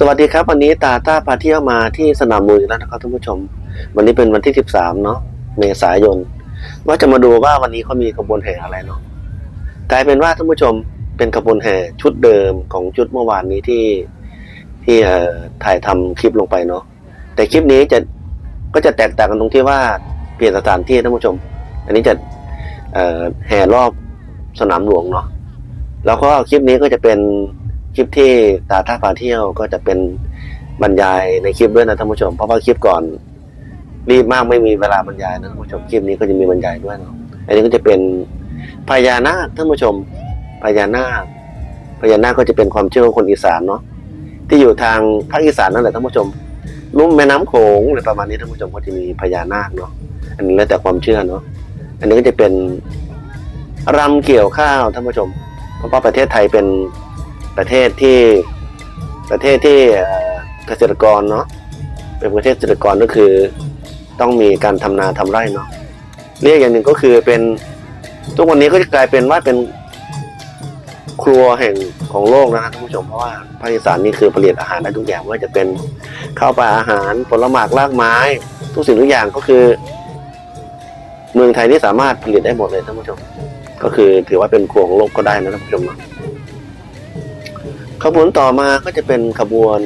สวัสดีครับ วันนี้ตาต้าพาเที่ยวมาที่สนามมวยแล้วนะครับท่านผู้ชม วันนี้เป็นวันที่ 13 เนาะเมษายน ว่าจะมาดูว่าวันนี้เขามีขบวนแห่อะไรเนาะกลายเป็นว่าท่านผู้ชมเป็นขบวนแห่ชุดเดิมของชุดเมื่อวานนี้ที่ที่เอ่อถ่ายทำคลิปลงไปเนาะแต่คลิปนี้จะก็จะแตกต่างกันตรงที่ว่าเปลี่ยนสถานที่ท่านผู้ชม อันนี้จะเอ่อแห่รอบสนามหลวงเนาะแล้วก็คลิปนี้ก็จะเป็น ลิปที่ตาท่าพาเที่ยวก็จะเป็นบรรยายในคลิปด้วยนะท่านผู้ชม เพราะว่าคลิปก่อนรีบมากไม่มีเวลาบรรยายนะท่านผู้ชมคลิปนี้ก็จะมีบรรยายด้วยเนาะอันนี้ก็จะเป็นพญานาคท่านผู้ชมพญานาคพญานาคก็จะเป็นความเชื่อของคนอีสานเนาะที่อยู่ทางภาคอีสานนั่นแหละท่านผู้ชมลุ่มแม่น้ำโขงอะไรประมาณนี้ท่านผู้ชมก็จะมีพญานาคเนาะอันนี้แล้วแต่ความเชื่อเนาะอันนี้ก็จะเป็นรำเกี่ยวข้าวท่านผู้ชม เพราะว่าประเทศไทยเป็น ประเทศที่ประเทศที่เกษตรกรเนาะเป็นประเทศเกษตรกรก็คือต้องมีการทำนาทำไร่เนาะเรียกอย่างหนึ่งก็คือเป็นทุกวันนี้ก็จะกลายเป็นว่าเป็นครัวแห่งของโลกนะฮะท่านผู้ชมเพราะว่าภาคอีสานนี่คือผลิตอาหารได้ทุกอย่างว่าจะเป็นข้าวปลาอาหารผลไม้รากไม้ ทุกสิ่งทุกอย่างก็คือ เมืองไทยนี่สามารถผลิตได้หมดเลยท่านผู้ชม ก็คือถือว่าเป็นครัวของโลกก็ได้นะท่านผู้ชมนะ ขบวนต่อมาก็จะเป็นขบวน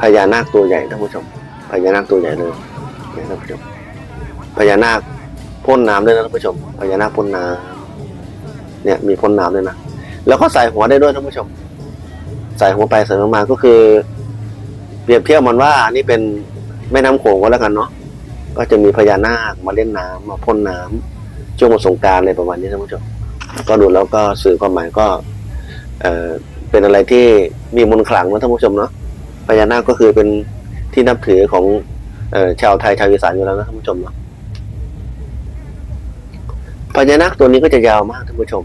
พญานาคตัวใหญ่ท่านผู้ชมพญานาคตัวใหญ่เลยเนี่ยท่านผู้ชมพญานาคพ่นน้ำด้วยนะท่านผู้ชมพญานาคพ่นน้ำเนี่ยมีพ่นน้ำด้วยนะแล้วก็ใส่หัวได้ด้วยท่านผู้ชม ใส่หัวไปใส่หัวมาก็คือ เปรียบเทียบมันว่าอันนี้เป็นแม่น้ำโขงก็แล้วกันเนาะก็จะมีพญานาคมาเล่นน้ำมาพ่นน้ำช่วงสงการอะไรประมาณนี้ท่านผู้ชมก็ดูแล้วก็สื่อความหมายก็ เอ่อเป็นอะไรที่มีมนต์ขลังนะท่านผู้ชมเนาะพญานาคก็คือเป็นที่นับถือของเอ่อชาวไทยชาวอีสานอยู่แล้วนะท่านผู้ชมเนาะพญานาคตัวนี้ก็จะยาวมากท่านผู้ชม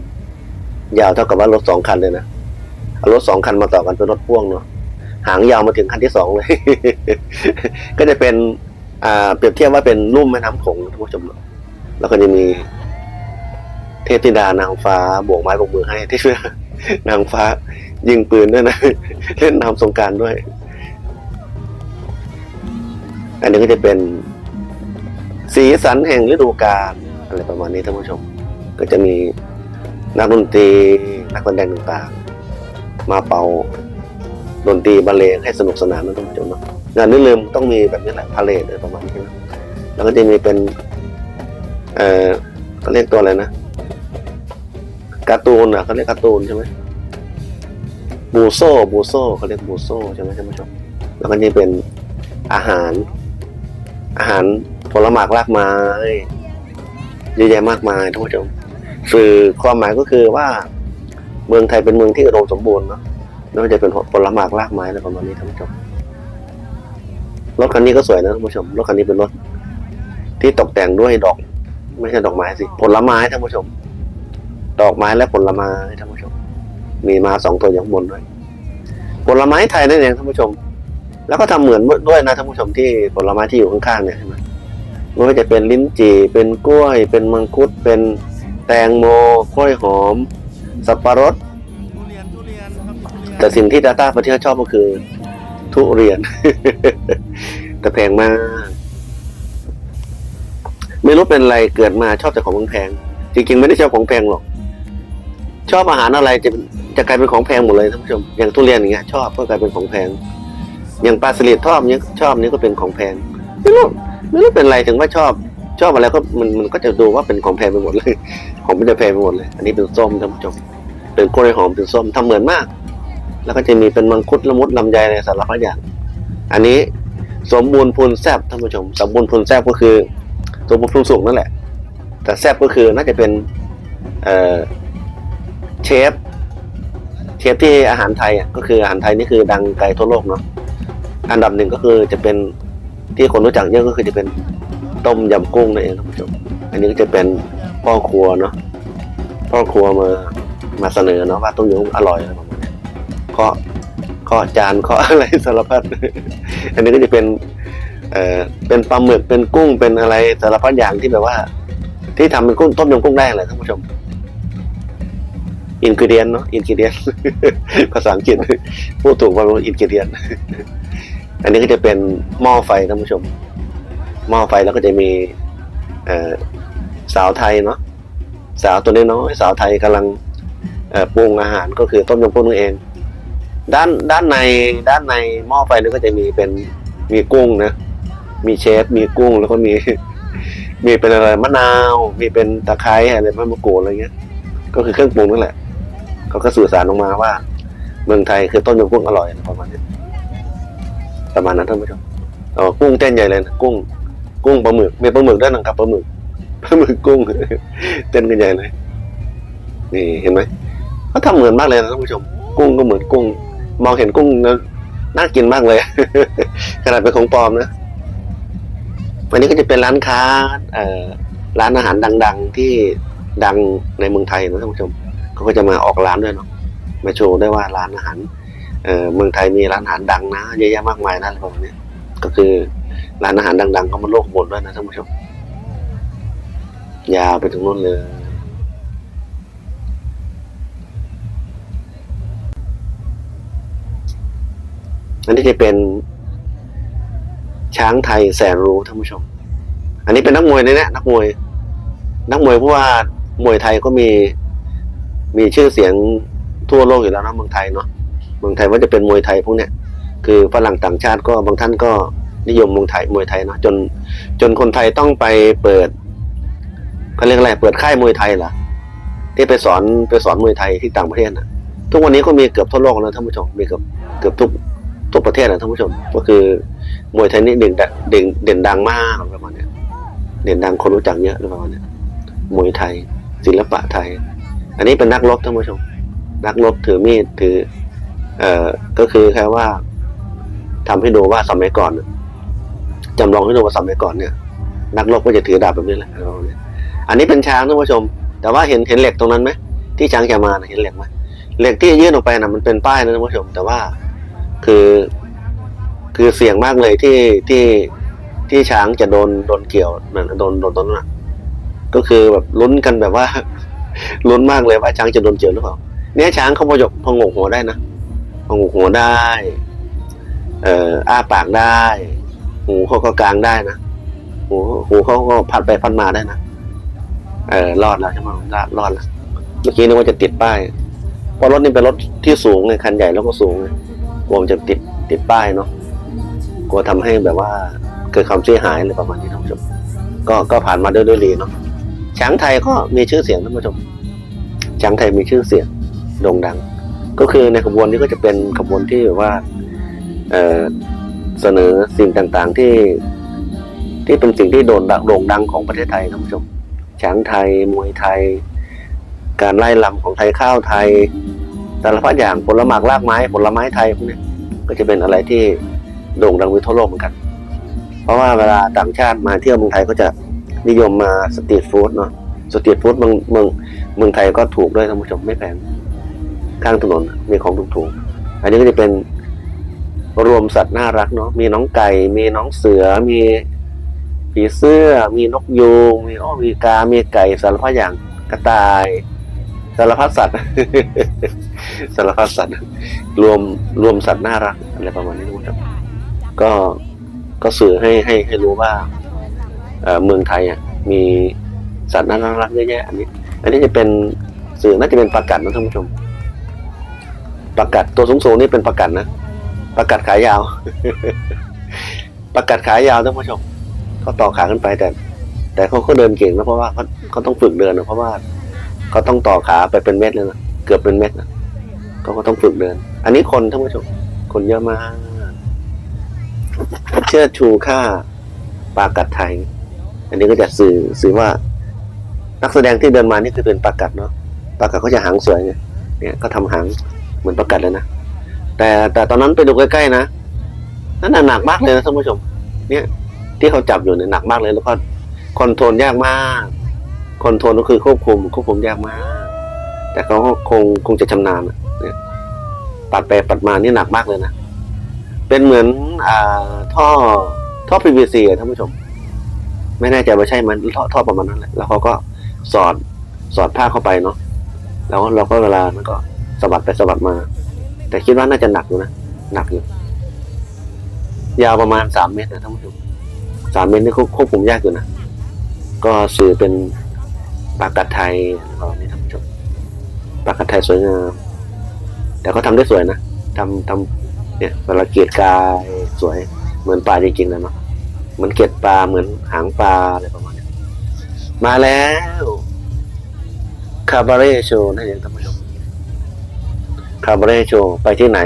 ยาวเท่ากับว่ารถสองคันเลยนะเอารถสองคันมาต่อกันเป็นรถพ่วงเนาะหางยาวมาถึงคันที่สองเลย ก็จะเป็นอ่าเปรียบเทียบว่าเป็นลุ่มแม่น้ำโขงท่านผู้ชมเนาะแล้วก็จะมีเทพธิดานางฟ้าโบกไม้โบกมือให้ที่เพื่อ นางฟ้า ยิงปืนด้วยนะ เล่นน้ำสงการด้วย อันนี้ก็จะเป็น สีสันแห่งฤดูกาลอะไรประมาณนี้ท่านผู้ชม ก็จะมีนักดนตรีนักแสดงต่างๆ มาเป่าดนตรีบรรเลงให้สนุกสนานนะท่านผู้ชมนะงานนี้ลืมต้องมีแบบนี้แหละพาเลทอะไรประมาณนี้นะแล้วก็จะมีเป็น เออเขาเรียกตัวอะไรนะ การ์ตูนอะเขาเรียกการ์ตูนใช่ไหมบูโซบูโซเขาเรียกบูโซใช่ไหมท่านผู้ชมแล้วก็นี่เป็นอาหาร อาหารผลไม้รากไม้เยอะแยะมากมายท่านผู้ชมสื่อความหมายก็คือว่า เมืองไทยเป็นเมืองที่อุดมสมบูรณ์เนาะไม่ว่าจะเป็นผลไม้รากไม้อะไรประมาณนี้ท่านผู้ชมรถคันนี้ก็สวยนะท่านผู้ชมรถคันนี้เป็นรถที่ตกแต่งด้วยดอก ไม่ใช่ดอกไม้สิผลไม้ท่านผู้ชม ดอกไม้และผลไม้ท่านผู้ชม มีมาสองตัวอย่างบนด้วย ผลไม้ไทยนั่นเองท่านผู้ชม แล้วก็ทำเหมือนด้วยนะท่านผู้ชมที่ผลไม้ที่อยู่ข้างๆเนี่ยเห็นไหมไม่ว่าจะเป็นลิ้นจี่เป็นกล้วย เป็นมังคุด เป็นแตงโมกล้วยหอม สับปะรดทุเรียนทุเรียนครับทุเรียนแต่สิ่งที่ดาต้าประเทศชอบก็คือ ทุเรียน แต่แพงมาก ไม่รู้เป็นอะไรเกิดมาชอบแต่ของแพงจริงๆไม่ได้ชอบของแพงหรอก ชอบอาหารอะไรจะจะกลายเป็นของแพงหมดเลยท่านผู้ชมอย่างทุเรียนอย่างเงี้ยชอบก็กลายเป็นของแพง อย่างปลาสลิดทอดเนี้ยชอบเนี้ยก็เป็นของแพงไม่รู้ไม่รู้เป็นอะไรถึงว่าชอบ ชอบอะไรก็มันมันก็จะดูว่าเป็นของแพงไปหมดเลย ของมันจะแพงไปหมดเลย อันนี้เป็นส้มท่านผู้ชมเป็นกล้วยหอมเป็นส้มทำเหมือนมาก แล้วก็จะมีเป็นมังคุดละมุดลำไยอะไรสารพัดอย่าง อันนี้สมบูรณ์พูนแซบท่านผู้ชม สมบูรณ์พูนแซบก็คือสมบูรณ์พูนสุกนั่นแหละ แต่แซบก็คือน่าจะเป็นเอ่อ เชฟ เชฟที่อาหารไทยอะก็คืออาหารไทยนี่คือดังไกลทั่วโลกเนาะอันดับหนึ่งก็คือจะเป็นที่คนรู้จักเยอะก็คือจะเป็นต้มยำกุ้งนั่นเองท่านผู้ชมอันนี้ก็จะเป็นพ่อครัวเนาะพ่อครัวมามาเสนอเนาะว่าต้มยำกุ้งอร่อยอะไรประมาณนี้เคาะเคาะจานเคาะอะไรสารพัดอันนี้ก็จะเป็นเอ่อเป็นปลาหมึกเป็นกุ้งเป็นอะไรสารพัดอย่างที่แบบว่า ที่ทำเป็นกุ้งต้มยำกุ้งได้เลยท่านผู้ชม อินกิเดียนเนาะอินกิเดียนภาษาอังกฤษพูดถูกว่าอินกิเดียนอันนี้ก็จะเป็นหม้อไฟท่านผู้ชม หม้อไฟแล้วก็จะมีสาวไทยเนาะสาวตัวน้อยสาวไทยกำลังปรุงอาหารก็คือต้มยำกุ้งนั่นเอง ด้านด้านในด้านในหม้อไฟนี่ก็จะมีเป็นมีกุ้งนะมีเชฟมีกุ้งแล้วก็มีมีเป็นอะไรมะนาว มีเป็นตะไคร้อะไรมะมะกรูดอะไรเงี้ย ก็คือเครื่องปรุงนั่นแหละ เขาก็สื่อสารออกมาว่า เมืองไทยคือต้มยำกุ้งอร่อยประมาณนี้ประมาณนั้นท่านผู้ชมอ๋อกุ้งเต้นใหญ่เลยนะกุ้ง กุ้งปลาหมึกมีปลาหมึกด้วยนะครับปลาหมึกปลาหมึกกุ้ง เต้นกันใหญ่เลยนี่เห็นไหมเขาทำเหมือนมากเลยนะท่านผู้ชม กุ้งก็เหมือนกุ้ง มองเห็นกุ้งแล้วน่ากินมากเลยขนาดเป็นของปลอมนะวันนี้ก็จะเป็นร้านค้าร้านอาหารดัง ๆ ที่ดังในเมืองไทยนะท่านผู้ชม เขาก็จะมาออกร้านด้วยเนาะมาโชว์ได้ว่าร้านอาหารเออเมืองไทยมีร้านอาหารดังนะเยอะแยะมากมายนะอะไรประมาณนี้ก็คือร้านอาหารดังๆเขามาโลกบนด้วยนะท่านผู้ชมยาวไปถึงนู่นเลยอันนี้จะเป็นช้างไทยแสนรู้ท่านผู้ชม อันนี้เป็นนักมวยเลยนะนักมวย นักมวยเพราะว่ามวยไทยก็มี มีชื่อเสียงทั่วโลกอยู่แล้วนะเมืองไทยเนาะเมืองไทยว่าจะเป็นมวยไทยพวกเนี้ยคือฝรั่งต่างชาติก็บางท่านก็นิยมมวยไทยมวยไทยเนาะจนจนคนไทยต้องไปเปิดเขาเรียกอะไรเปิดค่ายมวยไทยเหรอที่ไปสอนไปสอนมวยไทยที่ต่างประเทศนะทุกวันนี้ก็มีเกือบทั่วโลกแล้วท่านผู้ชมมีเกือบเกือบทุกทุกประเทศนะท่านผู้ชม ก็คือมวยไทยนี่เด่นเด่นเด่นดังมากประมาณเนี้ยเด่นดังคนรู้จักเยอะประมาณเนี้ยมวยไทย ศิลปะไทย อันนี้เป็นนักรบท่านผู้ชม นักรบถือมีดถือ เอ่อก็คือแค่ว่าทำให้ดูว่าสมัยก่อนน่ะจำลองให้ดูว่าสมัยก่อนเนี่ย นักรบก็จะถือดาบแบบนี้แหละอันนี้เป็นช้างท่านผู้ชม แต่ว่าเห็นเห็นเหล็กตรงนั้นไหมที่ช้างจะมานะเห็นเหล็กไหมเหล็กที่ยื่นออกไปนะมันเป็นป้ายนะท่านผู้ชม แต่ว่าคือคือเสี่ยงมากเลยที่ที่ที่ช้างจะโดนโดนเกี่ยวนั่นน่ะโดนโดนต้นนั้นน่ะก็คือแบบลุ้นกันแบบว่า ลุ้นมากเลยว่าช้างจะโดนเกี่ยวหรือเปล่าเนี่ยช้างเขาพยกพงกหัวได้นะพงกหัวได้ เอ่ออ้าปากได้ หูเขาก็กลางได้นะหูหูเขาก็พัดไปพัดมาได้นะเออรอดแล้วใช่ไหมรอดรอดแล้วเมื่อกี้นึกว่าจะติดป้ายเพราะรถนี่เป็นรถที่สูงไงคันใหญ่แล้วก็สูงไงกลัวมันจะติดติดป้ายเนาะกลัวทำให้แบบว่า เกิดความเสียหายอะไรประมาณนี้ท่านผู้ชมก็ก็ผ่านมาด้วยด้วยดีเนาะ ช้างไทยก็มีชื่อเสียงท่านผู้ชม ช้างไทยมีชื่อเสียงโด่งดัง ก็คือในขบวนนี้ก็จะเป็นขบวนที่แบบว่าเเสนอสิ่งต่างๆที่ที่เป็นสิ่งที่โด่งดังโด่งดังของประเทศไทยท่านผู้ชม ช้างไทย มวยไทย การไล่ลำของไทยข้าวไทยสารพัดอย่างผลไม้รากไม้ผลไม้ไทยพวกนี้ก็จะเป็นอะไรที่โด่งดังไปทั่วโลกเหมือนกัน เพราะว่าเวลาต่างชาติมาเที่ยวเมืองไทยก็จะ นิยมมาสตรีทฟู้ดเนาะสตรีทฟู้ดเมืองเมืองเมืองไทยก็ถูกด้วยท่านผู้ชมไม่แพงข้างถนนมีของถูกๆอันนี้ก็จะเป็นรวมสัตว์น่ารักเนาะมีน้องไก่ มีน้องเสือมีผีเสื้อ มีนกยูงมีอ้อมีกา มีไก่สารพัดอย่างกระต่ายสารพัดสัตว์สารพัดสัตว์ รวมรวมสัตว์น่ารักอะไรประมาณนี้นะครับก็ก็สื่อให้ให้ให้รู้ว่า เมืองไทยอะมีสัตว์น่ารักเยอะแยะอันนี้ อันนี้จะเป็นสื่อน่าจะเป็นประกัดนะท่านผู้ชมประกัดตัวสูงๆนี่เป็นประกัดนะประกัดขายาว ประกัดขายาวท่านผู้ชมเขาต่อขาขึ้นไปแต่ แต่เขาก็เดินเก่งนะเพราะว่าเขาเขาต้องฝึกเดินนะเพราะว่าเขาต้องต่อขาไปเป็นเม็ดเลยนะเกือบเป็นเม็ดนะเขาก็ต้องฝึกเดิน อันนี้คนท่านผู้ชม คนเยอะมากเชิดชูค่าปากัดไทย อันนี้ก็จะสื่อสื่อว่า นักแสดงที่เดินมานี่คือเป็นปากัดเนาะปากัดเขาจะหางสวยไงเนี่ยก็ทำหางเหมือนปากัดเลยนะแต่แต่ตอนนั้นไปดูใกล้ๆนะนั่นหนักมากเลยนะท่านผู้ชม เนี่ย ที่เขาจับอยู่เนี่ยหนักมากเลยแล้วก็คอนโทรลยากมากคอนโทรลก็คือควบคุมควบคุมยากมาก แต่เขาก็คงคงจะชำนาญเนี่ยปัดไปปัดมานี่หนักมากเลยนะเป็นเหมือนอ่าท่อท่อ PVC อะท่านผู้ชม ไม่แน่ใจว่าใช่มันท่อท่อประมาณนั้นแหละแล้วเขาก็สอดสอดผ้าเข้าไปเนาะแล้วเราก็เวลามันก็สะบัดไปสะบัดมา แต่คิดว่าน่าจะหนักอยู่นะหนักอยู่ยาวประมาณสามเมตรนะท่านผู้ชมสามเมตรนี่ควบคุมยากอยู่นะก็สื่อเป็นปากกัดไทยอะไรานี้ท่านผู้ชมปากกัดไทยสวยงามแต่ก็ทำได้สวยนะทำทำเนี่ยเวลาเกียดกายสวยเหมือนปลาจริงๆเลยเนาะ เหมือนเกล็ดปลาเหมือนหางปลาอะไรประมาณนี้มาแล้วคาบาเร่โชว์นั่นเองท่านผู้ชมคาบาเร่โชว์ไปที่ไหน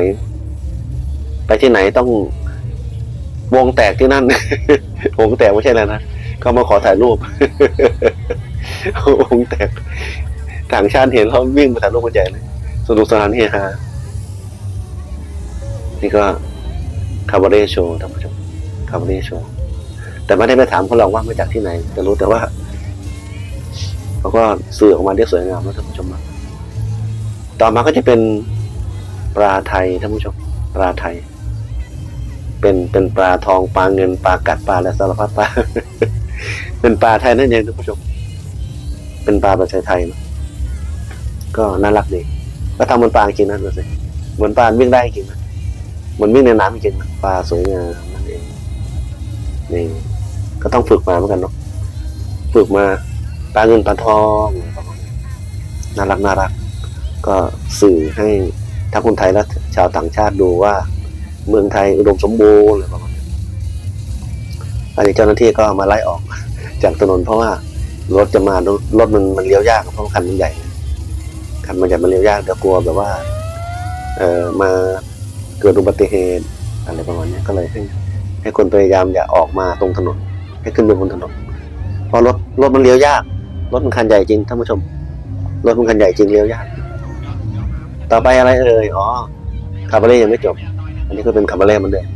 ไปที่ไหนต้องวงแตกที่นั่น วงแตกไม่ใช่แล้วนะเขามาขอถ่ายรูป วงแตกต่างชาติเห็นเขาวิ่งมาถ่ายรูปกันใหญ่เลยสนุกสนานเฮฮานี่ก็คาบาเร่โชว์ท่านผู้ชมคาบาเร่โชว์ แต่ไม่ได้ไปถามเขาหรอกว่ามาจากที่ไหน แต่รู้แต่ว่าเขาก็สื่อออกมาได้สวยงามนะท่านผู้ชมนะต่อมาก็จะเป็นปลาไทยท่านผู้ชม ปลาไทย เป็นเป็นปลาทองปลาเงินปลากัดปลาและสารพัดปลาเป็นปลาไทยนั่นเองท่านผู้ชม เป็นปลาแบบไทยนะก็น่ารักดีก็ทำเหมือนปลาจริงนะดูสิเหมือนปลาวิ่งได้จริงนะเหมือนวิ่งในน้ำจริงนะปลาสวยงามนั่นเองนี่ ก็ต้องฝึกมาเหมือนกันเนาะฝึกมาปลาเงินปลาทองประมาณนี้น่ารักน่ารัก ก็สื่อให้ทั้งคนไทยและชาวต่างชาติดูว่า เมืองไทยอุดมสมบูรณ์อะไรประมาณนี้อันนี้เจ้าหน้าที่ก็มาไล่ออกจากถนนเพราะว่ารถจะมารถมันมันเลี้ยวยากเพราะคันมันใหญ่คันมันใหญ่มันเลี้ยวยากเดี๋ยวกลัวแบบว่า เออมาเกิดอุบัติเหตุอะไรประมาณนี้ก็เลยให้ให้คนพยายามอย่าออกมาตรงถนน ให้ขึ้นไปบนถนนเพราะรถรถมันเลี้ยวยาก รถมันคันใหญ่จริงท่านผู้ชม รถมันคันใหญ่จริงเลี้ยวยาก ต่อไปอะไรเอ่ยอ๋อคาบาเล่ยังไม่จบ อันนี้ก็เป็นคาบาเล่มันเดิม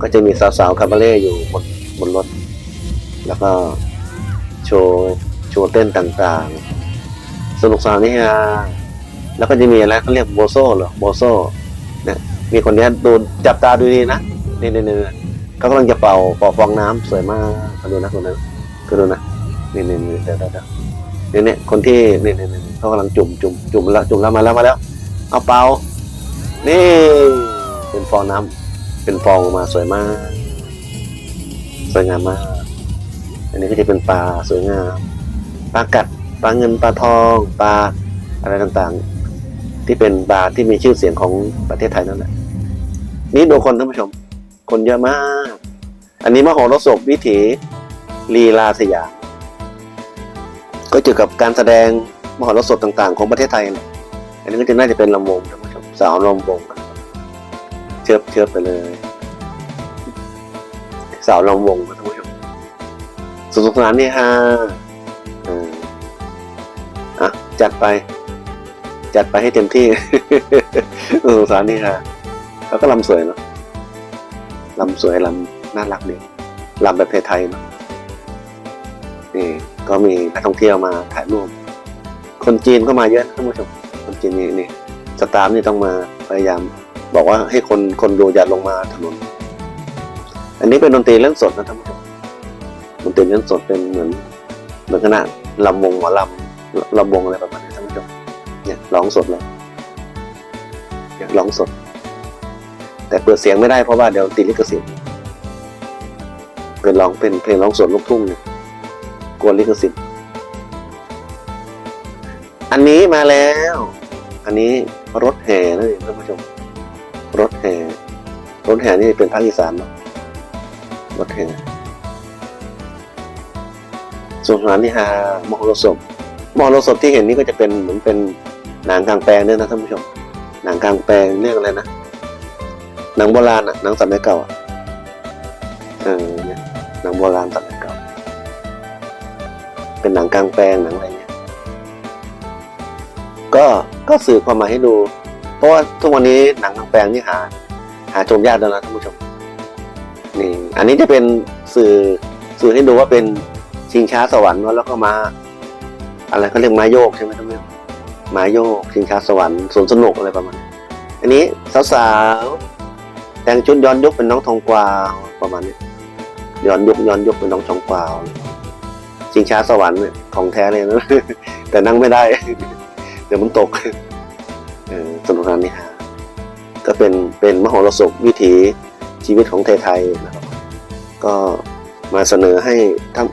ก็จะมีสาวๆคาบาเล่อยู่บนบนรถ แล้วก็โชว์โชว์เต้นต่างๆ สนุกสนานนี่ฮะแล้วก็จะมีอะไรเขาเรียกโบโซ่เหรอโบโซ่เนี่ยมีคนนี้ดูจับตาดูดีนะนี่นี่นี่ เขากำลังจะเป่าเป่าฟองน้ำสวยมากมาดูนะคนนั้นก็ดูนะนี่นี่นี่เดี๋ยวเดี๋ยวเดี๋ยวเนี่ยเนี่ยคนที่นี่นี่นี่เขากำลังจุ่มจุ่มจุ่มแล้วจุ่มแล้วมาแล้วมาแล้ว เอาเป่านี่เป็นฟองน้ำเป็นฟองออกมาสวยมาก สวยงามมาก อันนี้ก็จะเป็นปลาสวยงามปลากัดปลาเงินปลาทองปลาอะไรต่างๆ ที่เป็นปลาที่มีชื่อเสียงของประเทศไทยนั่นแหละนี่ดูคนท่านผู้ชม คนเยอะมาก อันนี้มโหรสพวิถีลีลาสยามก็เกี่ยวกับการแสดงมหรสพต่างๆ ของประเทศไทยแหละอันนี้ก็จะน่าจะเป็นลำวงท่านผู้ชมสาวลำวงเชิบเชิบไปเลย สาวลำวงท่านผู้ชมสนุกสนานนี่ฮะอออะจัดไป จัดไปให้เต็มที่สนุกสนานนี่ฮะแล้วก็ลำสวยเนาะ ลำสวยลำน่ารักดีลำแบบไทยๆเนาะนี่ก็มีนักท่องเที่ยวมาถ่ายรูปคนจีนก็มาเยอะท่านผู้ชมคนจีนนี่นี่สตาฟนี่ต้องมาพยายาม บอกว่าให้คนคนดูอย่าลงมาถนน อันนี้เป็นดนตรีเล่นสดนะท่านผู้ชมดนตรีเล่นสดเป็นเหมือนเหมือนขนาดลำวงหมอลำลำวงอะไรประมาณนี้ท่านผู้ชมเนี่ยร้องสดเลยเนี่ยร้องสด แต่เปิดเสียงไม่ได้เพราะว่าเดี๋ยวติดลิขสิทธิ์เป็นร้องเป็นเพลงร้องสดลูกทุ่งเนี่ยกลัวลิขสิทธิ์อันนี้มาแล้ว อันนี้รถแห่นั่นเองท่านผู้ชม รถแห่รถแห่นี่เป็นภาคอีสานเนาะรถแห่ส่วนสถานที่ฮามหรสพมหรสพที่เห็นนี่ก็จะเป็นเหมือนเป็นหนังกลางแปลงเนี่ยนะท่านผู้ชม หนังกลางแปลงเรื่องอะไรนะ หนังโบราณอะหนังสมัยเก่าอะเออเนี่ยหนังโบราณสมัยเก่า เป็นหนังกลางแปลงหนังอะไรเงี้ยก็ก็สื่อความหมายให้ดู เพราะว่าทุกวันนี้หนังกลางแปลงนี่หา หาชมยากแล้วนะท่านผู้ชมนี่อันนี้จะเป็นสื่อสื่อให้ดูว่าเป็นชิงช้าสวรรค์แล้วก็มา อะไรเขาเรียกมาโยกใช่ไหมท่านผู้ชมมาโยกชิงช้าสวรรค์สวนสนุกอะไรประมาณนี้อันนี้สาวๆ แต่งชุดย้อนยุคเป็นน้องทองกวาวประมาณนี้ย้อนยุคย้อนยุคเป็นน้องทองกวาวชิงช้าสวรรค์เนี่ยของแท้เลยนะแต่นั่งไม่ได้แดี๋ยวมันตกสนุกสนานนี่ฮะก็เป็นเป็นมหรสพวิถีชีวิตของไทยๆนะครับก็มาเสนอให้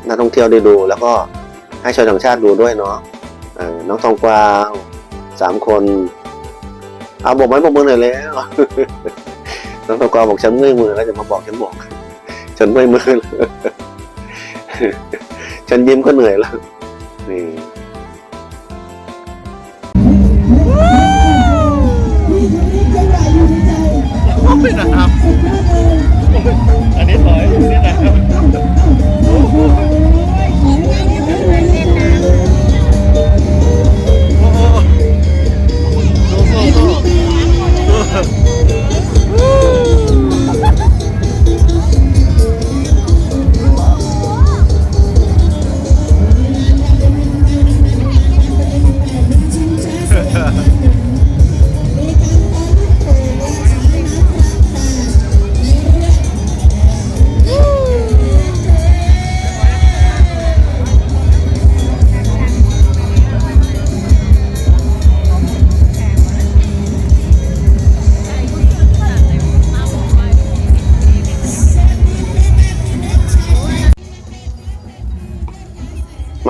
นักท่องเที่ยวได้ดู แล้วก็ให้ชาวต่างชาติดูด้วยเนาะน้องทองกวาวสามคน เอาบอกไม้บอกมือหน่อยแล้ว น้องทองกวาวบอกฉันเมื่อยมือแล้วจะมาบอกฉันบอก ฉันเมื่อยมือแล้วฉันยิ้มก็เหนื่อยแล้ว นี่ไม่นะครับ อันนี้ถอย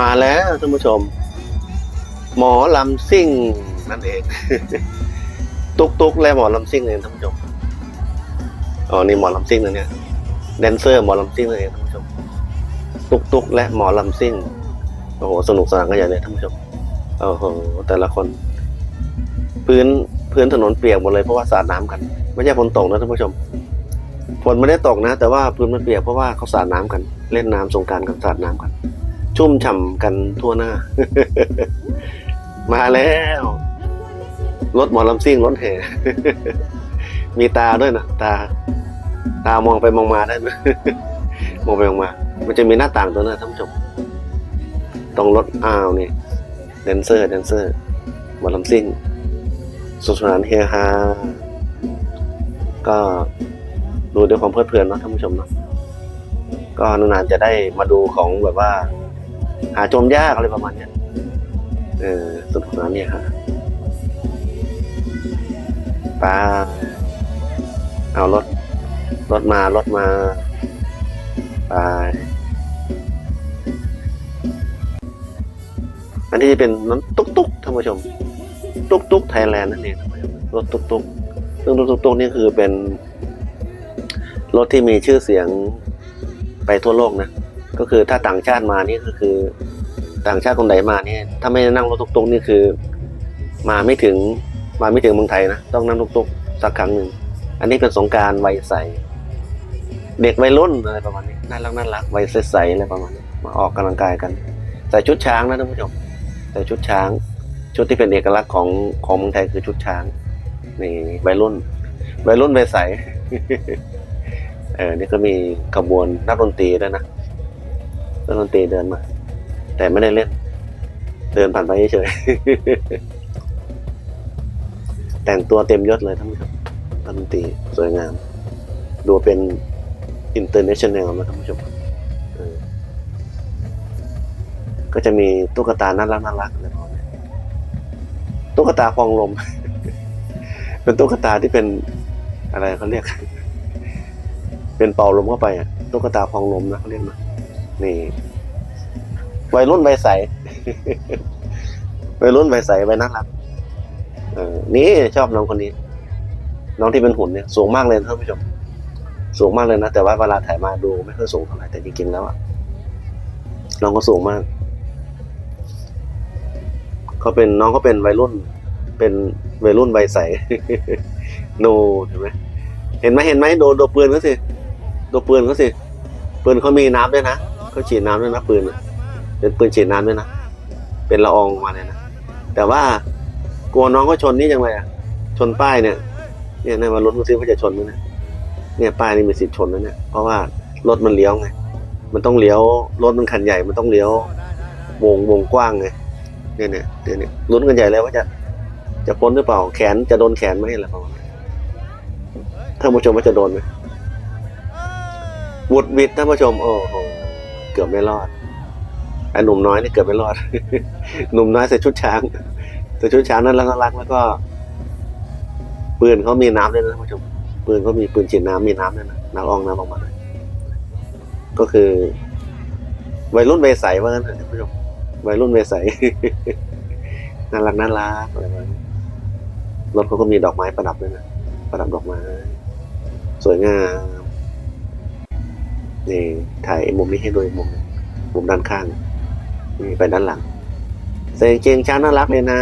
มาแล้วท่านผู้ชม หมอลำซิ่งนั่นเอง ตุกตุกและหมอลำซิ่งเองท่านผู้ชมอ๋อนี่หมอลำซิ่งนะเนี่ยแดนเซอร์หมอลำซิ่งนั่นเองท่านผู้ชม ตุกตุกและหมอลำซิ่งโอ้โหสนุกสนานกันใหญ่เลยท่านผู้ชมโอ้โหแต่ละคน พื้นพื้นถนนเปียกหมดเลยเพราะว่าสาดน้ำกัน ไม่ใช่ฝนตกนะท่านผู้ชมฝนไม่ได้ตกนะ แต่ว่าพื้นมันเปียกเพราะว่าเขาสาดน้ำกัน เล่นน้ำสงการกันสาดน้ำกัน ชุ่มฉ่ำกันทั่วหน้า มาแล้ว รถหมอลำซิ่งรถแห่ มีตาด้วยนะตา ตามองไปมองมาได้ไหมมองไปมองมา มันจะมีหน้าต่างตัวหน้าท่านผู้ชมตรงรถอ้าวนี่แดนเซอร์แดนเซอร์หมอลำซิ่งสนุกสนานเฮฮาก็ดูด้วยความเพลิดเพลินเนาะท่านผู้ชมเนาะก็นานๆจะได้มาดูของแบบว่า หาชมยากอะไรประมาณเนี้ยเออสนุกสนานเนี่ยฮะไป้าเอารถรถมารถมาไปอันนี้จะเป็นรถตุ๊กตุ๊กท่านผู้ชม ตุ๊กตุ๊กไทยแลนด์นั่นเองรถตุ๊กตุ๊กซึ่งรถตุ๊กตุ๊กนี่คือเป็น รถที่มีชื่อเสียงไปทั่วโลกนะ ก็คือถ้าต่างชาติมานี่ก็คือ ต่างชาติคนไหนมาเนี่ยถ้าไม่นั่งรถตุกๆนี่คือ มาไม่ถึงมาไม่ถึงเมืองไทยนะต้องนั่งตุกๆสักครั้งหนึ่งอันนี้เป็นสงการวัยใสเด็กวัยรุ่นอะไรประมาณนี้น่ารักน่ารักวัยใสๆอะไรประมาณนี้มาออกกำลังกายกันใส่ชุดช้างนะท่านผู้ชมใส่ชุดช้าง ชุดที่เป็นเอกลักษณ์ของของเมืองไทยคือชุดช้างนี่วัยรุ่นวัยรุ่นวัยใสเออนี่ก็มีขบวนนักดนตรีด้วยนะ กดนตรีเดินมา แต่ไม่ได้เล่น เดินผ่านไปเฉยๆแต่งตัวเต็มยศเลยท่านผู้ชมนักดนตรีสวยงาม ดูเป็นอินเตอร์เนชั่นแนลนะท่านผู้ชมก็จะมีตุ๊กตาน่ารักน่ารักอะไรพวกนี้ตุ๊กตาฟองลม เป็นตุ๊กตาที่เป็นอะไรเขาเรียก เป็นเป่าลมเข้าไปอะตุ๊กตาพองลมนะเขาเรียกนะ นี่วัยรุ่นวัยใส วัยรุ่นวัยใสวัยน่ารักเออนี่ชอบน้องคนนี้ น้องที่เป็นหุ่นเนี่ยสูงมากเลยท่านผู้ชม สูงมากเลยนะ แต่ว่าเวลาถ่ายมาดูไม่ค่อยสูงเท่าไหร่แต่จริงๆแล้วอะน้องก็สูงมากเขาเป็นน้องเขาเป็นวัยรุ่น เป็นวัยรุ่นวัยใสโนเห็นไหมเห็นไหมเห็นไหมโดนโดนปืนเขาสิโดนปืนเขาสิปืนเขามีน้ำด้วยนะ เขาฉีดน้ำด้วยนะปืนเป็นปืนฉีดน้ำด้วยนะเป็นละอองออกมาเลยนะแต่ว่ากลัวน้องก็ชนนี่ยังไงอะชนป้ายเนี่ย เนี่ยในวันรถมือซื้อเขาจะชนไหมเนี่ยเนี่ยป้ายนี่มีสิทธิ์ชนนะเนี่ยเพราะว่ารถมันเลี้ยวไงมันต้องเลี้ยวรถมันคันใหญ่มันต้องเลี้ยววงวงกว้างไงเนี่ยเนี่ยเดี๋ยวเนี่ยลุ้นกันใหญ่แล้วว่าจะจะพ้นหรือเปล่าแขนจะโดนแขนไหมอะไรประมาณนี้ท่านผู้ชมว่าจะโดนไหมบุดวิดท่านผู้ชมโอ้โห กือบไม่รอดไอ้หนุ่มน้อยนี่เกือบไม่รอด หนุ่มน้อยใส่ชุดช้างแต่ชุดช้างนั้นน่ารักแล้วก็ ปืนเขามีน้ำด้วยนะท่านผู้ชมปืนเขามีปืนฉีดน้ำมีน้ำด้วยนะน้ำอองน้ำออกมา ก็คือ วัยรุ่นเวใสว่างั้นเถอะท่านผู้ชมวัยรุ่นเวใสน่ารักน่ารักอะไรแบบนี้รถเขาก็มีดอกไม้ประดับด้วยนะประดับดอกไม้สวยงาม นี่ถ่ายมุมนี้ให้ดูมุมมุมด้านข้างนี่ไปด้านหลังเสียงเจียงช้างน่ารักเลยนะ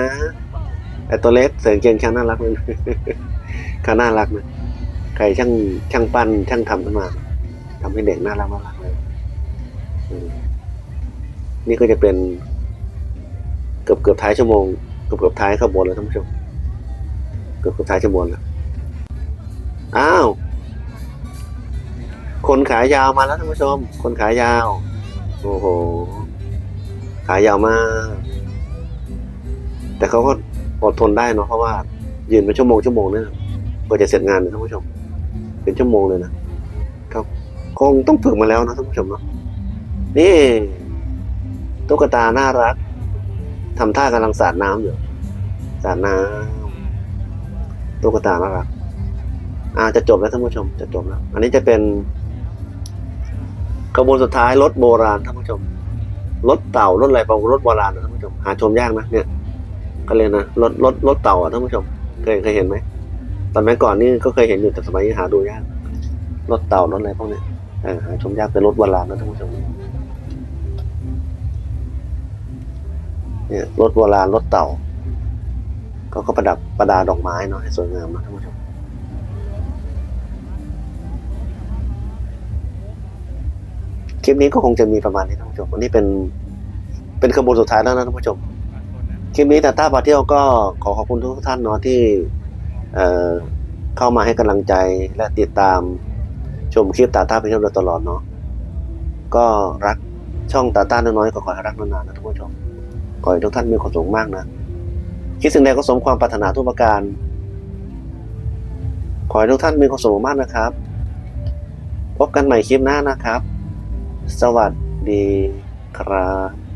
ไอตัวเล็กเสียงเจียงช้างน่ารักเลยเขาน่ารักนะใครช่างช่างปั้นช่างทำขึ้นมาทำให้เด็กน่ารักน่ารักเลยนี่ก็จะเป็นเกือบเกือบท้ายชั่วโมงเกือบเกือบท้ายขบวนแล้วท่านผู้ชมเกือบเกือบท้ายชั่วโมงแล้วอ้าว คนขายาวมาแล้วท่านผู้ชม คนขายาว โอ้โห ขายาวมาก แต่เขาก็อดทนได้เนาะเพราะว่า ยืนเป็นชั่วโมงชั่วโมงเนี่ยกว่าจะเสร็จงานเลยท่านผู้ชม เป็นชั่วโมงเลยนะครับคงต้องฝึกมาแล้วนะท่านผู้ชมเนาะนี่ตุ๊กตาน่ารักทำท่ากำลังสาดน้ำอยู่สาดน้ำตุ๊กตาน่ารักอ่าจะจบแล้วท่านผู้ชม จะจบแล้ว อันนี้จะเป็น ขบวนสุดท้ายรถโบราณท่านผู้ชมรถเต่ารถอะไรบางรถโบราณนะท่านผู้ชมหาชมยากนะเนี่ยก็เลยนะรถรถรถเต่าอะท่านผู้ชมเคยเคยเห็นไหมตอนแม้ก่อนนี่ก็เคยเห็นอยู่แต่สมัยนี้หาดูยากรถเต่ารถอะไรพวกเนี้ยเออหาชมยากเป็นรถโบราณนะท่านผู้ชมเนี่ยรถโบราณรถเต่าเขาก็ประดับประดาดอกไม้เนาะให้สวยงามนะท่านผู้ชม ลิปนี้ก็คงจะมีประมาณนี้ท่านผู้ชมวันนี้เป็นเป็นขบวนสุดท้ายแล้วนะท่านผู้ชม คลิปนี้ตาต้าพาเที่ยวก็ขอขอบคุณทุกท่านเนาะที่เอ่อเข้ามาให้กำลังใจและติดตามชมคลิปตาต้าพาเที่ยวโดยตลอดเนาะก็รักช่องตาต้าน้อยๆก็ขอให้รักนานๆนะท่านผู้ชมขอให้ทุกท่านมีความสุขมากนะคิดสิ่งใดก็สมความปรารถนาทุกประการ ขอให้ทุกท่านมีความสุขมากนะครับ พบกันใหม่คลิปหน้านะครับ สวัสดีครับ